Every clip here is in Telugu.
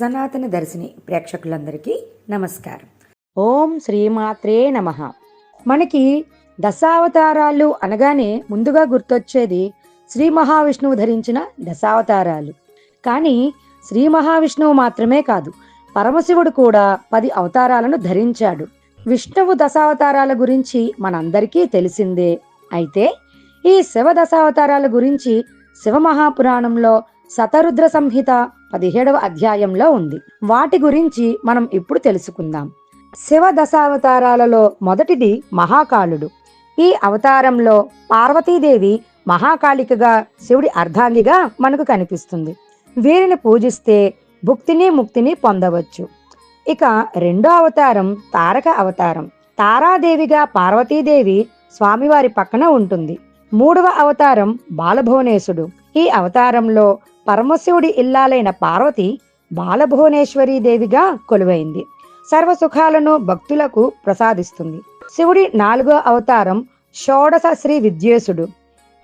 సనాతన దర్శిని ప్రేక్షకులందరికీ నమస్కారం. ఓం శ్రీమాత్రే నమ. మనకి దశావతారాలు అనగానే ముందుగా గుర్తొచ్చేది శ్రీ మహావిష్ణువు ధరించిన దశావతారాలు. కానీ శ్రీ మహావిష్ణువు మాత్రమే కాదు పరమశివుడు కూడా పది అవతారాలను ధరించాడు. విష్ణువు దశావతారాల గురించి మనందరికీ తెలిసిందే. అయితే ఈ శివ దశావతారాల గురించి శివ మహాపురాణంలో శతరుద్ర సంహిత పదిహేడవ అధ్యాయంలో ఉంది. వాటి గురించి మనం ఇప్పుడు తెలుసుకుందాం. శివ దశావతారాలలో మొదటిది మహాకాళుడు ఈ అవతారంలో పార్వతీదేవి మహాకాళికగా శివుడి అర్ధాంగిగా మనకు కనిపిస్తుంది. వీరిని పూజిస్తే భుక్తిని ముక్తిని పొందవచ్చు. ఇక రెండో అవతారం తారక అవతారం. తారాదేవిగా పార్వతీదేవి స్వామివారి పక్కన ఉంటుంది. మూడవ అవతారం బాలభువనేశుడు. ఈ అవతారంలో పరమశివుడి ఇల్లాలైన పార్వతి బాలభువనేశ్వరీ దేవిగా కొలువైంది. సర్వ సుఖాలను భక్తులకు ప్రసాదిస్తుంది. శివుడి నాలుగో అవతారం షోడశ శ్రీ విద్యేశుడు.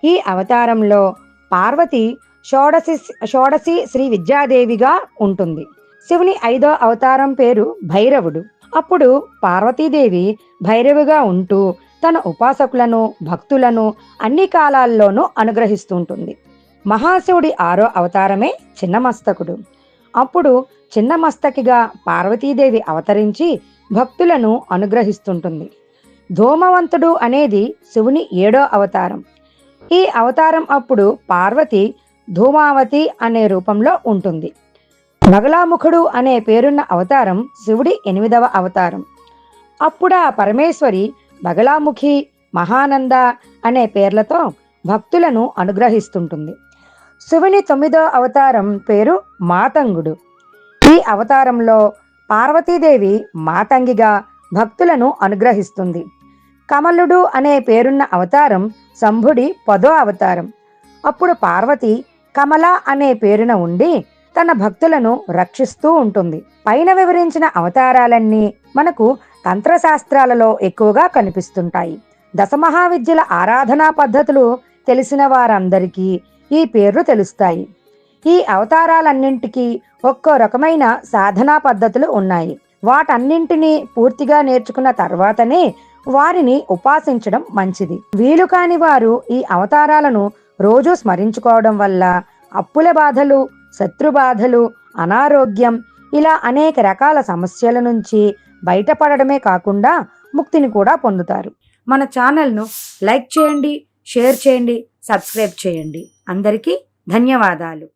ఈ అవతారంలో పార్వతి షోడశి షోడశి శ్రీ విద్యాదేవిగా ఉంటుంది. శివుని ఐదో అవతారం పేరు భైరవుడు. అప్పుడు పార్వతీదేవి భైరవుగా ఉంటూ తన ఉపాసకులను భక్తులను అన్ని కాలాల్లోనూ అనుగ్రహిస్తుంటుంది. మహాశివుడి ఆరో అవతారమే చిన్నమస్తకుడు. అప్పుడు చిన్నమస్తకిగా పార్వతీదేవి అవతరించి భక్తులను అనుగ్రహిస్తుంటుంది. ధూమవంతుడు అనేది శివుని ఏడో అవతారం. ఈ అవతారం అప్పుడు పార్వతి ధూమావతి అనే రూపంలో ఉంటుంది. నగలాముఖుడు అనే పేరున్న అవతారం శివుడి ఎనిమిదవ అవతారం. అప్పుడు ఆ పరమేశ్వరి బగలాముఖి మహానంద అనే పేర్లతో భక్తులను అనుగ్రహిస్తుంటుంది. శివుని తొమ్మిదో అవతారం పేరు మాతంగుడు. ఈ అవతారంలో పార్వతీదేవి మాతంగిగా భక్తులను అనుగ్రహిస్తుంది. కమలుడు అనే పేరున్న అవతారం శంభుడి పదో అవతారం. అప్పుడు పార్వతి కమల అనే పేరున ఉండి తన భక్తులను రక్షిస్తూ ఉంటుంది. పైన వివరించిన అవతారాలన్నీ మనకు తంత్రశాస్త్రాలలో ఎక్కువగా కనిపిస్తుంటాయి. దశమహావిద్యల ఆరాధనా పద్ధతులు తెలిసిన వారందరికీ ఈ పేర్లు తెలుస్తాయి. ఈ అవతారాలన్నింటికీ ఒక్కో రకమైన సాధనా పద్ధతులు ఉన్నాయి. వాటన్నింటినీ పూర్తిగా నేర్చుకున్న తర్వాతనే వారిని ఉపాసించడం మంచిది. వీలు కాని వారు ఈ అవతారాలను రోజు స్మరించుకోవడం వల్ల అప్పుల బాధలు శత్రు బాధలు అనారోగ్యం ఇలా అనేక రకాల సమస్యల నుంచి బయటపడడమే కాకుండా ముక్తిని కూడా పొందుతారు. మన ఛానల్ను లైక్ చేయండి షేర్ చేయండి సబ్స్క్రైబ్ చేయండి. అందరికీ ధన్యవాదాలు.